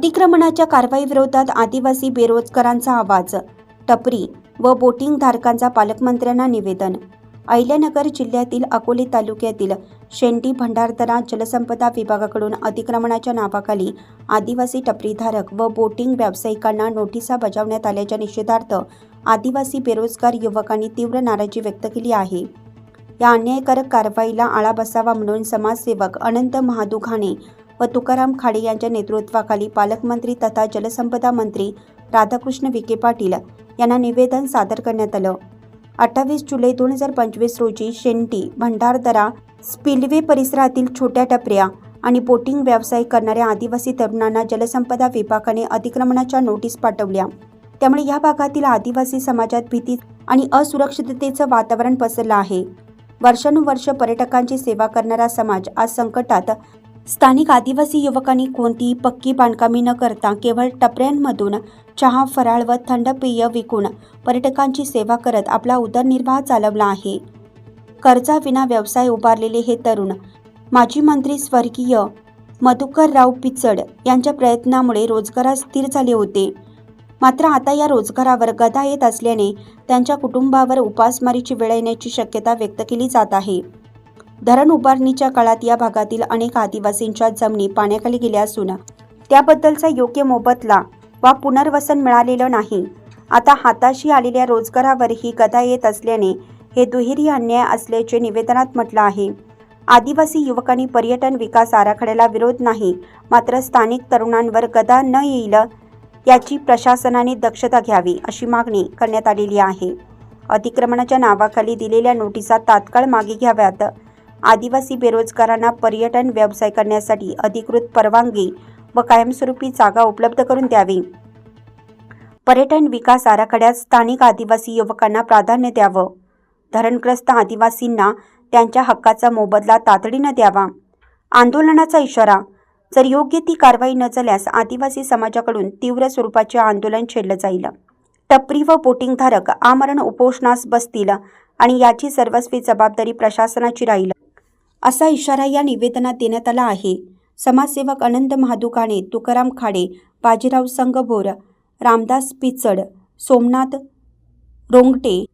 अतिक्रमणाच्या कारवाईविरोधात आदिवासी बेरोजगारांचा आवाज टपरी व बोटिंग धारकांचा पालकमंत्र्यांना निवेदन. अहिल्यानगर जिल्ह्यातील अकोले तालुक्यातील शेंडी भंडारदरा जलसंपदा विभागाकडून अतिक्रमणाच्या नावाखाली आदिवासी टपरीधारक व बोटिंग व्यावसायिकांना नोटिसा बजावण्यात आल्याच्या निषेधार्थ आदिवासी बेरोजगार युवकांनी तीव्र नाराजी व्यक्त केली आहे. या अन्यायकारक कारवाईला आळा बसावा म्हणून समाजसेवक अनंत महादुघाने व तुकाराम खाडे यांच्या नेतृत्वाखाली पालकमंत्री तथा जलसंपदा मंत्री राधाकृष्ण विखे पाटील यांना निवेदन सादर करण्यात आलं. अठ्ठावीस जुलै दोन हजार पंचवीस रोजी शेंटी भंडारदरा स्पिलवे परिसरातील छोट्या टपऱ्या आणि बोटिंग व्यवसाय करणाऱ्या आदिवासी तरुणांना जलसंपदा विभागाने अतिक्रमणाच्या नोटीस पाठवल्या. त्यामुळे या भागातील आदिवासी समाजात भीती आणि असुरक्षिततेचं वातावरण पसरलं आहे. वर्षानुवर्ष पर्यटकांची सेवा करणारा समाज आज संकटात स्थानिक आदिवासी युवकांनी कोणतीही पक्की बांधकामे न करता केवळ टपऱ्यांमधून चहा फराळ व थंड पेय विकून पर्यटकांची सेवा करत आपला उदरनिर्वाह चालवला आहे. कर्जाविना व्यवसाय उभारलेले हे तरुण माजी मंत्री स्वर्गीय मधुकरराव पिचड यांच्या प्रयत्नामुळे रोजगारात स्थिर झाले होते. मात्र आता या रोजगारावर गदा येत असल्याने त्यांच्या कुटुंबावर उपासमारीची वेळ येण्याची शक्यता व्यक्त केली जात आहे. धरण उभारणीच्या काळात या भागातील अनेक आदिवासींच्या जमिनी पाण्याखाली गेल्या असून त्याबद्दलचा योग्य मोबदला वा पुनर्वसन मिळालेलं नाही. आता हाताशी आलेल्या रोजगारावरही गदा येत असल्याने हे दुहेरी अन्याय असल्याचे निवेदनात म्हटलं आहे. आदिवासी युवकांनी पर्यटन विकास आराखड्याला विरोध नाही मात्र स्थानिक तरुणांवर गदा न येईल याची प्रशासनाने दक्षता घ्यावी अशी मागणी करण्यात आलेली आहे. अतिक्रमणाच्या नावाखाली दिलेल्या नोटिसा तात्काळ मागे घ्याव्यात. आदिवासी बेरोजगारांना पर्यटन व्यवसाय करण्यासाठी अधिकृत परवानगी व कायमस्वरूपी जागा उपलब्ध करून द्यावी. पर्यटन विकास आराखड्यात स्थानिक आदिवासी युवकांना प्राधान्य द्यावं. धरणग्रस्त आदिवासींना त्यांच्या हक्काचा मोबदला तातडीनं द्यावा. आंदोलनाचा इशारा जर योग्य ती कारवाई न झाल्यास आदिवासी समाजाकडून तीव्र स्वरूपाचे आंदोलन छेडलं जाईल. टपरी व बोटिंगधारक आमरण उपोषणास बसतील आणि याची सर्वस्वी जबाबदारी प्रशासनाची राहील. असा इशारा या निवेदनात देण्यात आला आहे. समाजसेवक अनंत महादुकाने तुकाराम खाडे बाजीराव संगभोर रामदास पिचड सोमनाथ रोंगटे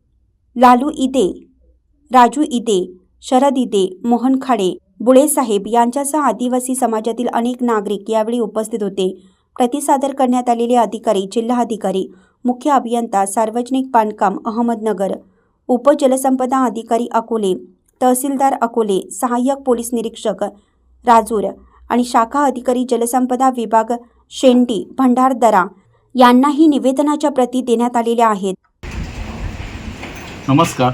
लालू इदे राजू इदे शरद इदे मोहन खाडे बुळेसाहेब यांच्यासह आदिवासी समाजातील अनेक नागरिक यावेळी उपस्थित होते. प्रतिसादर करण्यात आलेले अधिकारी जिल्हाधिकारी मुख्य अभियंता सार्वजनिक बांधकाम अहमदनगर उपजलसंपदा अधिकारी अकोले तहसीलदार अकोले सहाय्यक पोलीस निरीक्षक राजूर आणि शाखा अधिकारी जलसंपदा विभाग शेंडी भंडारदरा यांनाही निवेदनाच्या प्रती देण्यात आलेल्या आहेत. नमस्कार.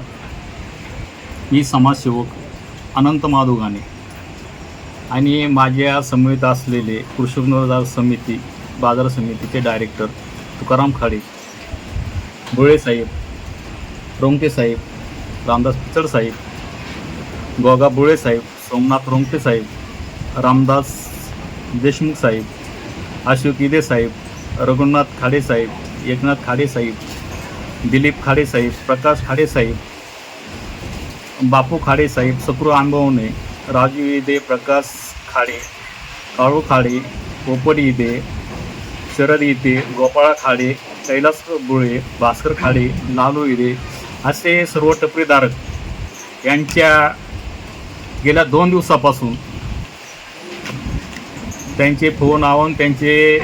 मी समाजसेवक अनंत माधुगाने आणि माझ्या समवेत असलेले कृषी पुनरुद्धार समिती बाजार समितीचे डायरेक्टर तुकाराम खाडे बुळे साहेब रोंगटे साहेब रामदास पिचड साहेब गोगा बुळे साहेब सोमनाथ रोंगटे साहेब रामदास देशमुख साहेब अशोक इदे साहेब रघुनाथ खाडे साहेब एकनाथ खाडे साहेब दिलीप खाडे साहेब प्रकाश खाडे साहेब बापू खाडे साहेब सकृ आंबवणे राजू इदे प्रकाश खाडे काळू खाडे पोपट इदे शरद इदे गोपाळ खाडे कैलास बुळे भास्कर खाडे लालू इदे असे सर्व टपरीधारक यांच्या गेल्या दोन दिवसापासून त्यांचे फोन आवून त्यांचे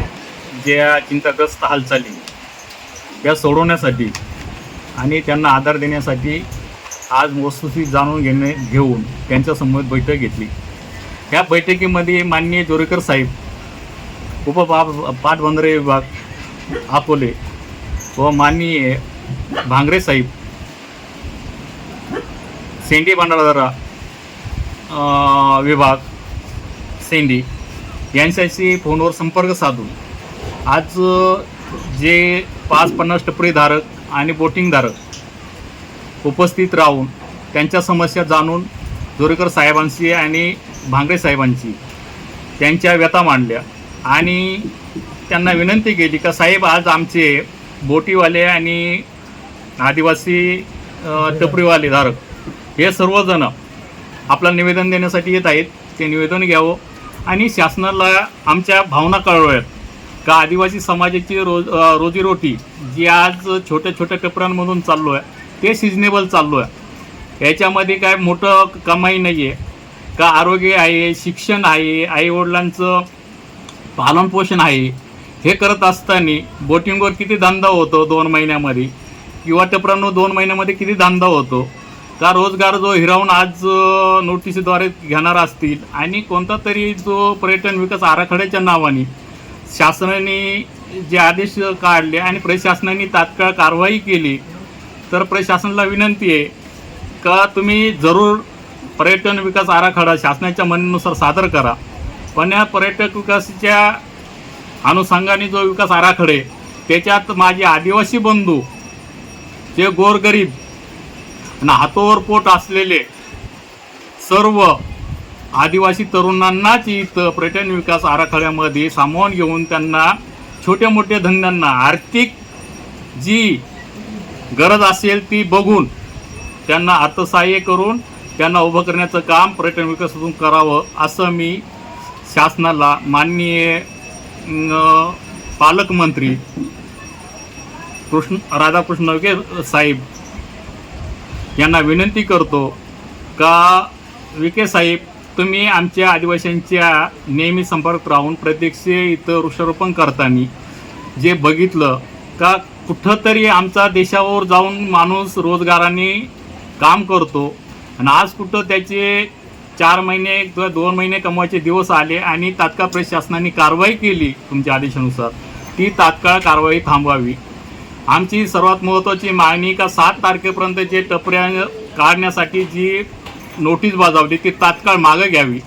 ज्या चिंताग्रस्त हालचाली या सोडवण्यासाठी आणि त्यांना आधार देण्यासाठी आज वस्तुस्थिती जाणून घेणे घेऊन त्यांच्यासमोर बैठक घेतली. या बैठकीमध्ये माननीय जोरेकर साहेब उपपा पाटबंधारे विभाग अकोले व माननीय भांगरे साहेब सेंडी भंडारदरा विभाग सेंडी यांच्याशी फोनवर संपर्क साधून आज जे पाच पन्नास टपरीधारक आणि बोटिंगधारक उपस्थित राहून त्यांच्या समस्या जाणून जोरेकर साहेबांशी आणि भांगरे साहेबांची त्यांच्या व्यथा मांडल्या आणि त्यांना विनंती केली का साहेब आज आमचे बोटीवाले आणि आदिवासी टपरीवाले धारक हे सर्वजण आपला निवेदन देण्यासाठी येत आहेत. ते निवेदन घ्यावं. आणि शासनाला आमच्या भावना कळवाव्यात का आदिवासी समाजाची रोज रोजीरोटी जी आज छोट्या छोट्या टपऱ्यांमधून चाललो आहे ते सिजनेबल चाललो आहे याच्यामध्ये काय मोठं कमाई नाही आहे का आरोग्य आहे शिक्षण आहे आईवडिलांचं पालनपोषण आहे हे करत असताना बोटिंगवर किती धंदा होतो दोन महिन्यामध्ये? किंवा टपरांनो दोन महिन्यामध्ये किती धंदा होतो? का रोजगार जो हिरावून आज अ, नोटिसीद्वारे घेणार असतील? आणि कोणता तरी जो पर्यटन विकास आराखड्याच्या नावाने शासनाने जे आदेश काढले आणि प्रशासनाने तात्काळ कारवाई केली तर प्रशासनाला विनंती आहे का तुम्ही जरूर पर्यटन विकास आराखडा शासनाच्या म्हणण्यानुसार सादर करा. पण या पर्यटक विकासाच्या अनुषंगाने जो विकास आराखडे त्याच्यात माझे आदिवासी बंधू जे गोरगरीब आणि हातोवर पोट असलेले सर्व आदिवासी तरुणांनाच इथं पर्यटन विकास आराखड्यामध्ये सामावून घेऊन त्यांना छोट्या मोठ्या धंद्यांना आर्थिक जी गरज असेल ती बघून त्यांना अर्थसहाय्य करून त्यांना उभं करण्याचं काम पर्यटन विकासातून करावं असं मी शासनाला माननीय पालकमंत्री कृष्ण राधाकृष्ण विखे साहेब यांना विनंती करतो का विखे साहेब तुम्ही आमच्या आदिवासींच्या नेहमी संपर्क राहून प्रत्यक्ष इथं वृक्षारोपण करताना जे बघितलं का कुठंतरी आमचा देशावर जाऊन माणूस रोजगाराने काम करतो. आणि आज कुठं त्याचे चार महिने किंवा दोन महिने कमवायचे दिवस आले आणि तात्काळ प्रशासनाने कारवाई केली तुमच्या आदेशानुसार ती तात्काळ कारवाई थांबवावी. आमची सर्वात महत्त्वाची मागणी का सात तारखेपर्यंत जे टपऱ्या काढण्यासाठी जी नोटीस बजावली ती तात्काळ मागं घ्यावी.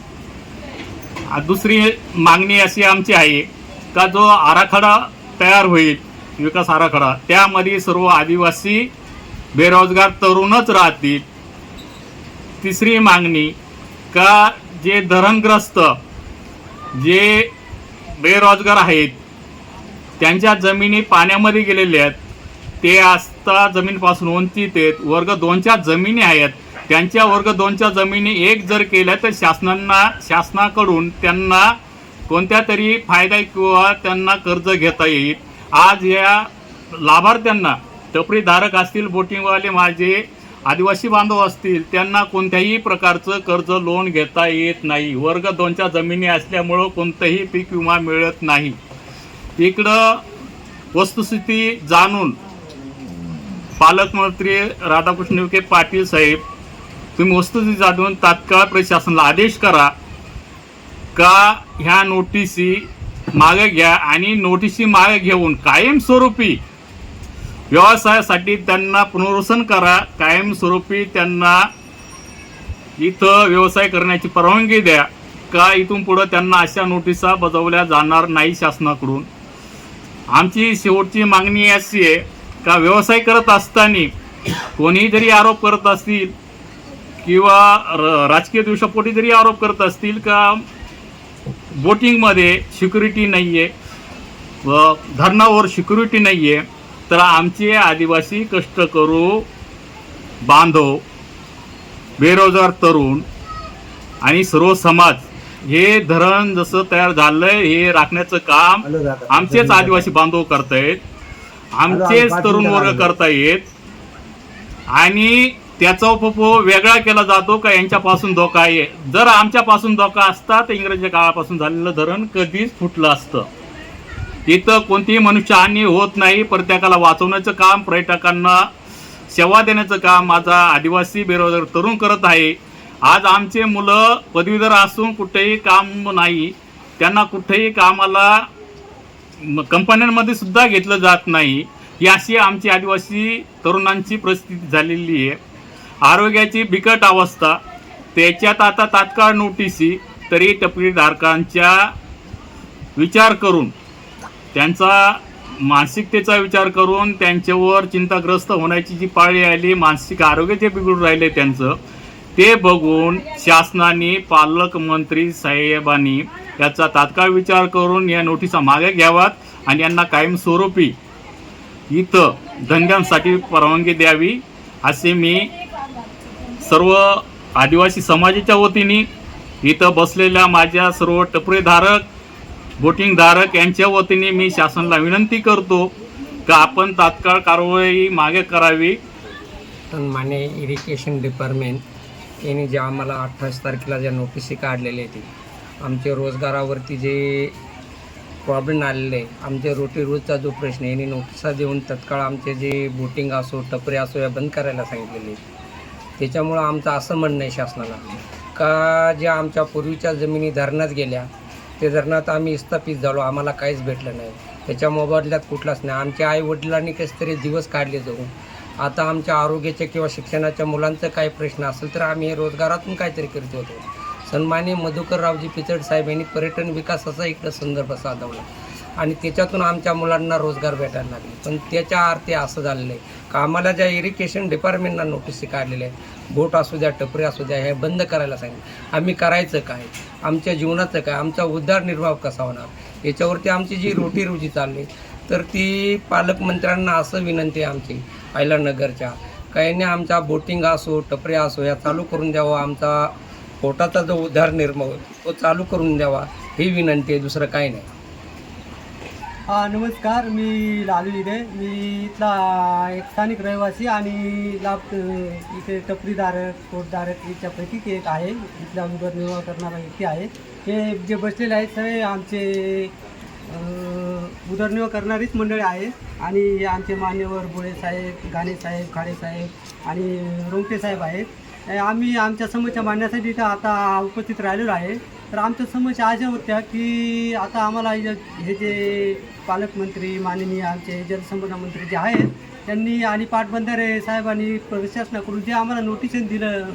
दुसरी मागणी अशी आमची आहे का जो आराखडा तयार होईल विकास आराखडा त्यामध्ये सर्व आदिवासी बेरोजगार तरुणच राहतील. तिसरी मागणी का जे धरणग्रस्त जे बेरोजगार आहेत त्यांच्या जमिनी पाण्यामध्ये गेलेल्या आहेत ते आता जमीनपासून वंचित आहेत. वर्ग दोनच्या जमिनी आहेत. त्यांच्या वर्ग दोनच्या जमिनी एक जर केल्या तर शासनांना शासनाकडून त्यांना कोणत्या तरी फायदा किंवा त्यांना कर्ज घेता येईल. आज या लाभार्थ्यांना टपरीधारक असतील बोटिंगवाले माझे आदिवासी बांधव असतील त्यांना कोणत्याही प्रकारचं कर्ज लोन घेता येत नाही. वर्ग दोनच्या जमिनी असल्यामुळं कोणतंही पीक विमा मिळत नाही. इकडं वस्तुस्थिती जाणून पालकमंत्री राधाकृष्ण विखे पाटील साहेब तुम्ही वस्तुस्थिती जाणून तात्काळ प्रशासनाला आदेश करा का ह्या नोटिसी मागे घ्या आणि नोटिसी मागे घेऊन कायमस्वरूपी व्यवसायासाठी त्यांना पुनर्वसन करा कायमस्वरूपी त्यांना इथं व्यवसाय करण्याची परवानगी द्या का इथून पुढं त्यांना अशा नोटिसा बजावल्या जाणार नाही शासनाकडून? आमची शेवटची मागणी अशी आहे का व्यवसाय करत असताना कोणीही जरी आरोप करत असतील किंवा राजकीय दिवसापोटी जरी आरोप करत असतील का बोटिंगमध्ये सिक्युरिटी नाही आहे व धरणावर सिक्युरिटी नाही आहे तर आमचे आदिवासी कष्टकरू बांधव बेरोजगार तरुण आणि सर्व समाज हे धरण जसं तयार झालंय हे राखण्याचं काम आमचेच आदिवासी बांधव करतायत. आमचेच तरुण वर्ग करतायत आणि त्याचा उपभोग वेगळा केला जातो का यांच्यापासून धोका आहे. जर आमच्यापासून धोका असता तर इंग्रजी काळापासून झालेलं धरण कधीच फुटलं असतं. तिथं कोणतीही मनुष्यहानी होत नाही. प्रत्येकाला वाचवण्याचं काम पर्यटकांना सेवा देण्याचं काम माझा आदिवासी बेरोजगार तरुण करत आहे. आज आमचे मुलं पदवीधर असून कुठेही काम नाही. त्यांना कुठेही कामाला कंपन्यांमध्ये सुद्धा घेतलं जात नाही. ही अशी आमची आदिवासी तरुणांची परिस्थिती झालेली आहे. आरोग्याची बिकट अवस्था. त्याच्यात आता तात्काळ नोटिसी तरी टपरीधारकांच्या विचार करून त्यांचा मानसिकतेचा विचार करून त्यांच्यावर चिंताग्रस्त होण्याची जी पाळी आली मानसिक आरोग्य जे बिघडून राहिले त्यांचं ते बघून शासनाने पालकमंत्री साहेबांनी याचा तात्काळ विचार करून या नोटिसा मागे घ्याव्यात आणि यांना कायमस्वरूपी इथं धंद्यांसाठी परवानगी द्यावी असे मी सर्व आदिवासी समाजाच्या वतीने इथं बसलेल्या माझ्या सर्व टपरेधारक बोटिंगधारक यांच्या वतीने मी शासनाला विनंती करतो का आपण तात्काळ कारवाई मागे करावी. माने इरिगेशन डिपार्टमेंट यांनी जेव्हा आम्हाला अठ्ठावीस तारखेला ज्या नोटिसी काढलेल्या आहेत आमचे रोजगारावरती जे प्रॉब्लेम आलेले आहे आमचे रोटी रोजचा जो प्रश्न आहे नोटिसा देऊन तत्काळ आमचे जे बोटिंग असो टपरे असो या बंद करायला सांगितलेले त्याच्यामुळं आमचं असं म्हणणं आहे शासनाला का ज्या आमच्या पूर्वीच्या जमिनी धरणात गेल्या ते धरणात आम्ही इस्थापित झालो आम्हाला काहीच भेटलं नाही. त्याच्या मोबदल्यात कुठलाच नाही. आमच्या आई वडिलांनी कसे तरी दिवस काढले जाऊन. आता आमच्या आरोग्याच्या किंवा शिक्षणाच्या मुलांचं काही प्रश्न असेल तर आम्ही हे रोजगारातून काहीतरी करत होतो. सन्मान्य मधुकररावजी पिचड साहेब यांनी पर्यटन विकासाचा इकडं संदर्भ साधवला. आणि त्याच्यातून आमच्या मुलांना रोजगार भेटायला लागले. पण त्याच्या अर्थी असं झालेलं आहे. का आम्हाला ज्या इरिगेशन डिपार्टमेंटना नोटीसी काढलेल्या आहे बोट असू द्या टपरी असू द्या हे बंद करायला सांगितलं. आम्ही करायचं काय? आमच्या जीवनाचं काय? आमचा उद्धारनिर्वाह कसा होणार? याच्यावरती आमची जी रोटी रोजी चालली तर ती पालकमंत्र्यांना असं विनंती आहे आमची आयलानगरच्या काही आमचा बोटिंग असो टपरे असो या चालू करून द्यावं. आमचा पोटाचा जो उद्धारनिर्वाह तो चालू करून द्यावा ही विनंती आहे दुसरं काही नाही. हा नमस्कार मी लालू इडे. मी इथला एक स्थानिक रहिवासी आणि लाभ इथे टपरीधारक पोटधारक याच्यापैकी एक आहे. इथला उदरनिर्वाह करणारा व्यक्ती आहे. हे जे बसलेले आहेत सगळे आमचे उदरनिर्वाह करणारीच मंडळी आहे आणि हे आमचे मान्यवर बोळे साहेब गाणे साहेब खाडे साहेब आणि रोंगटे साहेब आहेत. आम्ही आमच्या समस्या मांडण्यासाठी इथं आता उपस्थित राहिलेलो आहे. तर आमच्या समस्या अशा होत्या की आता आम्हाला हे जे पालकमंत्री माननीय आमचे जलसंपदा मंत्री जे आहेत त्यांनी आणि पाटबंधारे साहेबांनी प्रशासनाकडून जे आम्हाला नोटिशन दिलं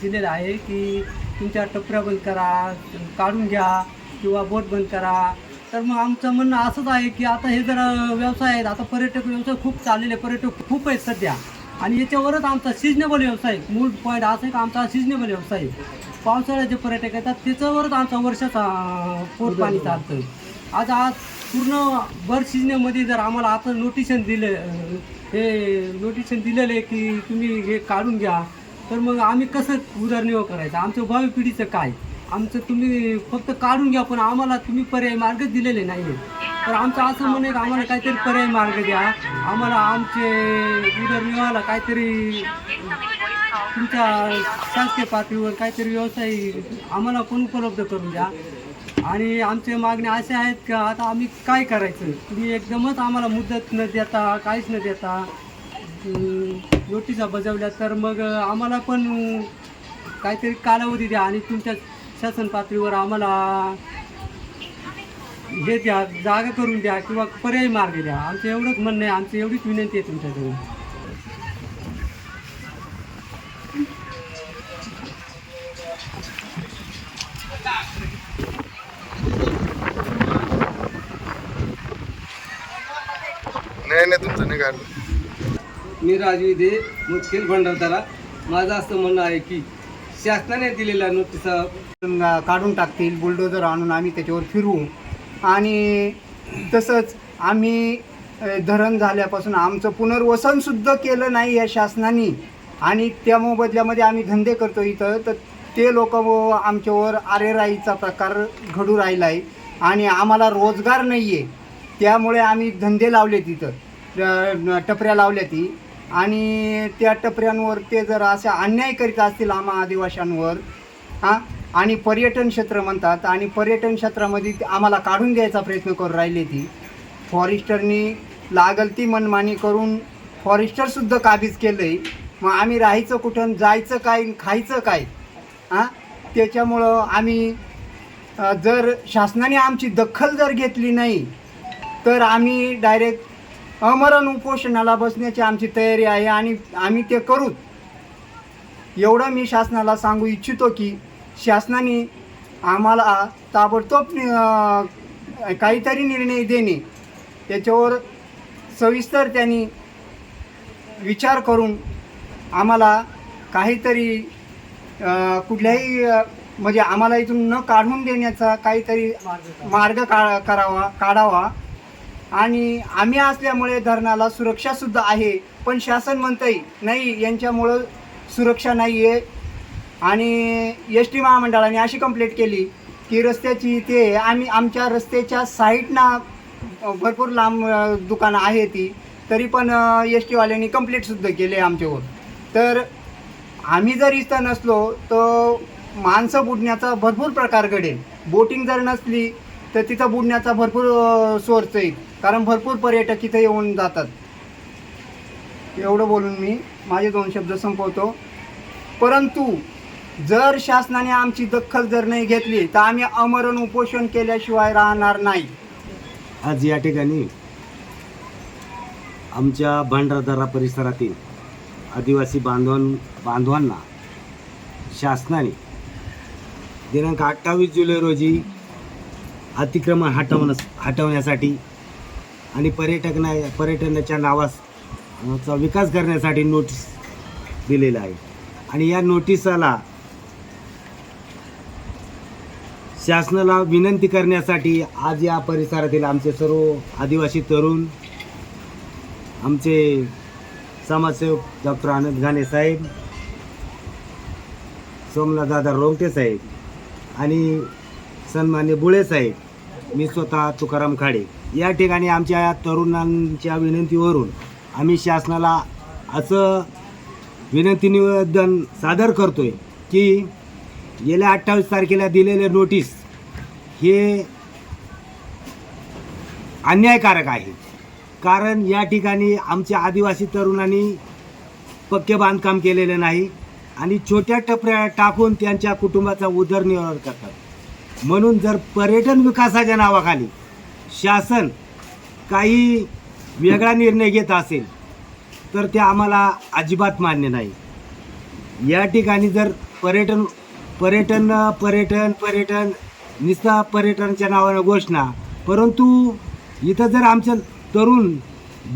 दिलेलं आहे की तुमच्या टपऱ्या बंद करा काढून घ्या किंवा बोट बंद करा. तर मग आमचं म्हणणं असंच आहे की आता हे जर व्यवसाय आहेत आता पर्यटक व्यवसाय खूप चाललेले पर्यटक खूप आहेत सध्या. आणि याच्यावरच आमचा सिजनेबल व्यवसाय मूळ पॉईंट असं आहे का आमचा सिजनेबल व्यवसाय आहे. पावसाळ्यात जे पर्यटक येतात त्याच्यावरच आमचा वर्षाचा पोट पाणी चालतं आज आज पूर्ण भर सिजनेमध्ये जर आम्हाला आता नोटिशन दिलं हे नोटिशन दिलेलं आहे की तुम्ही हे काढून घ्या तर मग आम्ही कसं उदरनिर्वाह करायचा? आमच्या भावी पिढीचं काय? आमचं तुम्ही फक्त काढून घ्या पण आम्हाला तुम्ही पर्याय मार्गच दिलेले नाही तर आमचं असं म्हणणं आहे की आम्हाला काहीतरी पर्याय मार्ग द्या. आम्हाला आमचे उदरनिर्वाहाला काहीतरी तुमच्या शासकीय पातळीवर काहीतरी व्यवसाय आम्हाला कोण उपलब्ध करून द्या. आणि आमचे मागणे असे आहेत का आता आम्ही काय करायचं? तुम्ही एकदमच आम्हाला मुदत न देता काहीच न देता अं, नोटिसा बजावल्या तर मग आम्हाला पण काहीतरी कालावधी द्या आणि तुमच्या शासन पातळीवर आम्हाला हे द्या जागा करून द्या किंवा पर्यायी मार्ग द्या. आमचं एवढंच म्हणणं आहे आमची एवढीच विनंती आहे तुमच्याकडून नाही नाही तुमचं नाही काढलं मी राजू इथे मुदखेल भंडारदारा. माझं असं म्हणणं आहे की शासनाने दिलेल्या नोटिसा काढून टाकतील बुलडोजर आणून आम्ही त्याच्यावर फिरवू. आणि तसंच आम्ही धरण झाल्यापासून आमचं पुनर्वसनसुद्धा केलं नाही या शासनाने. आणि त्या मोबदल्यामध्ये आम्ही धंदे करतो इथं. तर ते लोक आमच्यावर आरेराईचा प्रकार घडू राहिला आहे आणि आम्हाला रोजगार नाही आहे त्यामुळे आम्ही धंदे लावले तिथं टपऱ्या लावल्या ती आणि त्या टपऱ्यांवर ते जर असा अन्याय करीत असतील आम्हा आदिवाशांवर हां आणि पर्यटन क्षेत्र म्हणतात आणि पर्यटन क्षेत्रामध्ये आम्हाला काढून द्यायचा प्रयत्न करून राहिले ती. फॉरेस्टरनी लागल ती मनमानी करून फॉरेस्टरसुद्धा काबीज केलं आहे मग आम्ही राहायचं कुठं जायचं काय खायचं काय? हां त्याच्यामुळं आम्ही जर शासनाने आमची दखल जर घेतली नाही तर आम्ही डायरेक्ट अमरण उपोषणाला बसण्याची आमची तयारी आहे आणि आम्ही ते करूच एवढं मी शासनाला सांगू इच्छितो की शासनाने आम्हाला ताबडतोब काहीतरी निर्णय देणे त्याच्यावर सविस्तर त्यांनी विचार करून आम्हाला काहीतरी कुठल्याही म्हणजे आम्हाला इथून न काढून देण्याचा काहीतरी मार्ग का करावा काढावा. आणि आम्ही असल्यामुळे धरणाला सुरक्षासुद्धा आहे पण शासन म्हणतंय नाही यांच्यामुळं सुरक्षा नाही आहे आणि एस टी महामंडळाने अशी कंप्लेंट केली की रस्त्याची ते आम्ही आमच्या रस्त्याच्या साईडना भरपूर लांब दुकानं आहे ती. तरी पण एस टीवाल्यांनी कंप्लेंटसुद्धा केली आमच्यावर. तर आम्ही जर इथं नसलो तर माणसं बुडण्याचा भरपूर प्रकार घडेल. बोटिंग जर नसली तर तिथं बुडण्याचा भरपूर सोर्स येईल कारण भरपूर पर्यटक इथं येऊन जातात. एवढं बोलून मी माझे दोन शब्द संपवतो. परंतु जर शासनाने आमची दखल जर नाही घेतली तर आम्ही अमरण उपोषण केल्याशिवाय राहणार नाही. आज या ठिकाणी आमच्या भांडारदारा परिसरातील आदिवासी बांधवां बांधवांना शासनाने दिनांक अठ्ठावीस जुलै रोजी अतिक्रमण हटवण्या हटवण्यासाठी आणि पर्यटकना पर्यटनाच्या नावास चा विकास करण्यासाठी नोटीस दिलेला आहे. आणि या नोटिसाला शासनाला विनंती करण्यासाठी आज या परिसरातील आमचे सर्व आदिवासी तरुण आमचे समाजसेवक डॉक्टर आनंद घाणे साहेब सोमनाथदादा रोंगटे साहेब आणि सन्मान्य बुळे साहेब मी स्वतः तुकाराम खाडे. या ठिकाणी आमच्या या तरुणांच्या विनंतीवरून आम्ही शासनाला असं विनंती निवेदन सादर करतोय की गेल्या अठ्ठावीस तारखेला दिलेले नोटीस हे अन्यायकारक आहे. कारण या ठिकाणी आमच्या आदिवासी तरुणांनी पक्के बांधकाम केलेले नाही आणि छोट्या टपऱ्या टाकून त्यांच्या कुटुंबाचा उदरनिर्वाह करतात. म्हणून जर पर्यटन विकासाच्या नावाखाली शासन काही वेगळा निर्णय घेत असेल तर ते आम्हाला अजिबात मान्य नाही. या ठिकाणी जर पर्यटन पर्यटन पर्यटन पर्यटन निस्ता पर्यटनाच्या नावानं घोषणा. परंतु इथं जर आमचं तरुण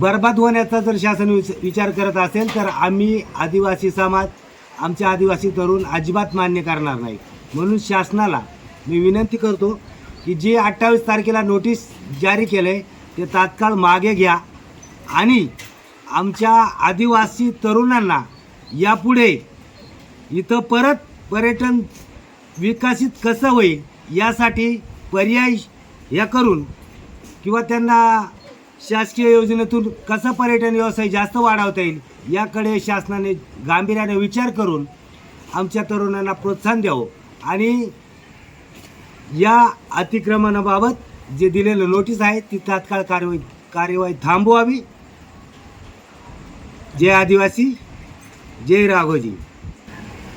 बर्बाद होण्याचा जर शासन विच- विचार करत असेल तर आम्ही आदिवासी समाज आमच्या आदिवासी तरुण अजिबात मान्य करणार नाही. म्हणून शासनाला मी विनंती करतो की जे अठ्ठावीस तारखेला नोटीस जारी केलं आहे ते तात्काळ मागे घ्या आणि आमच्या आदिवासी तरुणांना यापुढे इथं परत पर्यटन विकसित कसं होईल यासाठी पर्याय या करून किंवा त्यांना शासकीय योजनेतून कसं पर्यटन व्यवसाय जास्त वाढवता येईल याकडे शासनाने गांभीर्याने विचार करून आमच्या तरुणांना प्रोत्साहन द्यावं. आणि या अतिक्रमणाबाबत जे दिलेलं नोटीस आहे ती तात्काळ कारवाई कार्यवाही थांबवावी. जय आदिवासी जय राघोजी.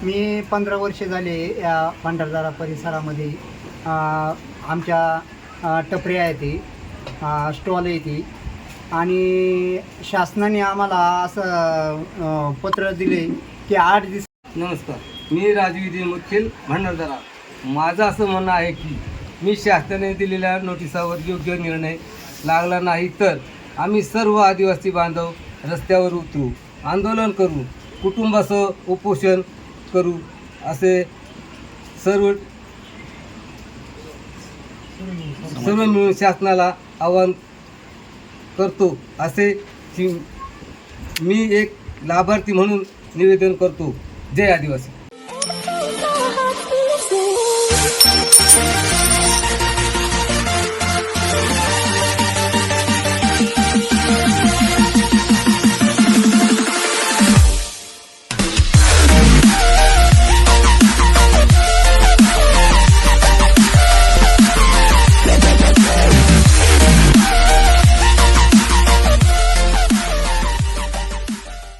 मी पंधरा वर्ष झाले या भंडारदारा परिसरामध्ये आमच्या टपऱ्या आहेत ती स्टॉल आहे ती. आणि शासनाने आम्हाला असं पत्र दिले की आठ दिवस नमस्कार. मी राजविधी मुखिल भंडारदारा. माझं असं म्हणणं आहे की मी शासनाने दिलेल्या नोटिसावर योग्य निर्णय लागला नाही तर आम्ही सर्व आदिवासी बांधव रस्त्यावर उतरू आंदोलन करू कुटुंबासह उपोषण करू असे सर्व सर्व मिळून शासनाला आवाहन करतो. असे की मी एक लाभार्थी म्हणून निवेदन करतो. जय आदिवासी.